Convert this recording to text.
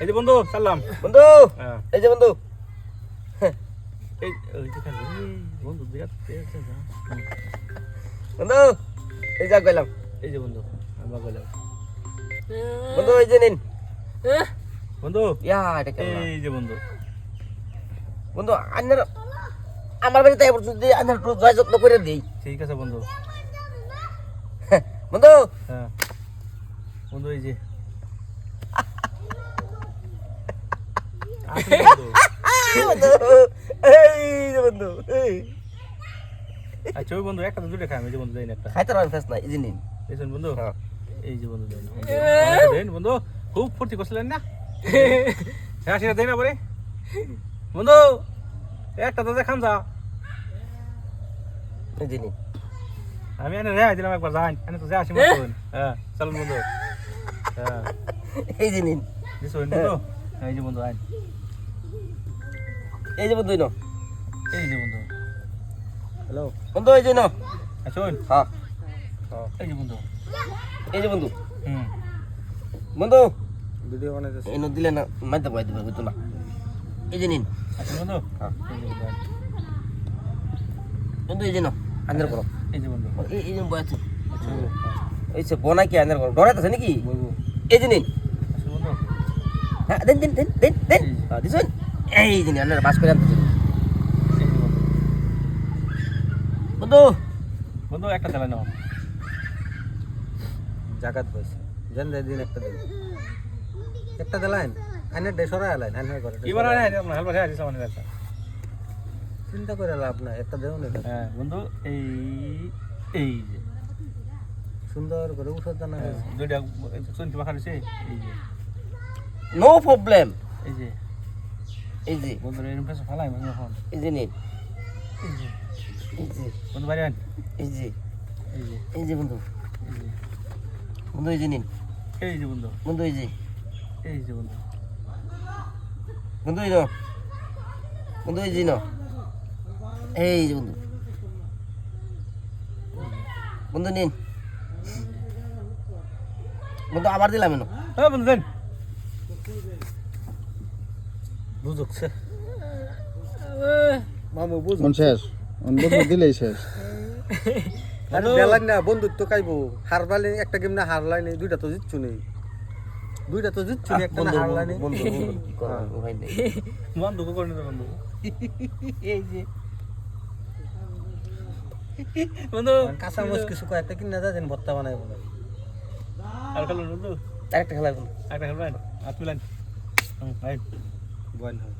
এই যে বন্ধু সালাম। বন্ধু হ্যাঁ। এই যে বন্ধু। এই বন্ধু বিরাট। হুম। বন্ধু এই যা গেলাম এই যে বন্ধু আমরা গেলাম বন্ধু এই যে নিন। বন্ধু ইয়া এটা এই যে বন্ধু। বন্ধু আন্নার আমার বাড়িতে এবার যদি আন্নার একটু জয় যত্ন করে দিই। ঠিক আছে বন্ধু। বন্ধু। হ্যাঁ। বন্ধু এই যে আসুন বন্ধু। বন্ধু এই বন্ধু এই আচ্ছা ওই বন্ধু একটা দুটো খাই আমি যে বন্ধু দেন একটা খাইতে পারেন ফেস না এই নিন দেখছেন বন্ধু। এই যে বন্ধু দেন বন্ধু খুব ফুর্তি করছিলেন না হ্যাঁ সেটা দেয় না পরে বন্ধু একটা তো দেখান যা নিন আমি এনে রেহাই দিলাম একবার যাই এনে তো যা আসি মতন হ্যাঁ চলুন বন্ধু হ্যাঁ এই যে নিন বন্ধু এই যে বন্ধু আইন এই যে বন্ধু ইনো এই যে বন্ধু হ্যালো বন্ধু এই যে ইনো আসুন হ্যাঁ এই যে বন্ধু এই যে বন্ধু হুম বন্ধু ভিডিও বানাইতেছে এই নো দিলে না মাইতে পাই দিবে বুঝতো না এই যে নিন আসুন বন্ধু হ্যাঁ বন্ধু এই যে নো আন্দার করো এই যে বন্ধু এই এই যে বয়াছে আচ্ছা এই সে বনাই কি আন্দার করো ডরাইতেছে নাকি এই যে নিন হ্যাঁ দেন দেন দেন দেন দেন দিছেন এই নিন আন্দার বাস করে আনতেছে বন্ধু বন্ধু একটা চালাই নাও জাগাত বসে জান দিন একটা দিন একটা দিলাইন আইনের দেশরা আলাইন আইনের করে এবার আয় না হেলবার হ্যাঁ দিছ মানে চিন্তা করে লাভ না একটা দেও না হ্যাঁ বন্ধু এই এই যে সুন্দর করে উঠত না দুইটা শুনতে মাখা এই যে নো প্রবলেম এই যে। এই যে। বন্ধু এরকম পেছে ফালাই মানে এখন এই যে নিন। এই যে। এই যে। বন্ধু আন। এই যে। এই যে। এই যে বন্ধু। বন্ধু এই যে নিন। এই যে বন্ধু। বন্ধু এই যে। এই যে বন্ধু। বন্ধু এই নো বন্ধু এই যে নো এই যে বন্ধু। বন্ধু নিন। বন্ধু আবার দিলাম এনো। হ্যাঁ বন্ধু দেন। বুঝুকছে? মামু বুঝ শেষ? বন্ধু দিলেই শেষ। আরে না বন্ধুত্ব কাইবো। হারবালে একটা গেম না হারলাই নেই দুইটা তো জিতছু নেই। দুইটা তো জিতছু নেই একটা না বন্ধু হারলাই নেই। বন্ধু বন্ধু। করো বন্ধু এই যে। বন্ধু। কাঁচা মচ কিছু কয়েকটা কিনা যা যেন ভত্তা বানাই বলে। আর খেলুন বন্ধু। আরেকটা খেলা বন্ধু একটা খেলবেন হাত মিলান। হুম আইন বয়ন হয়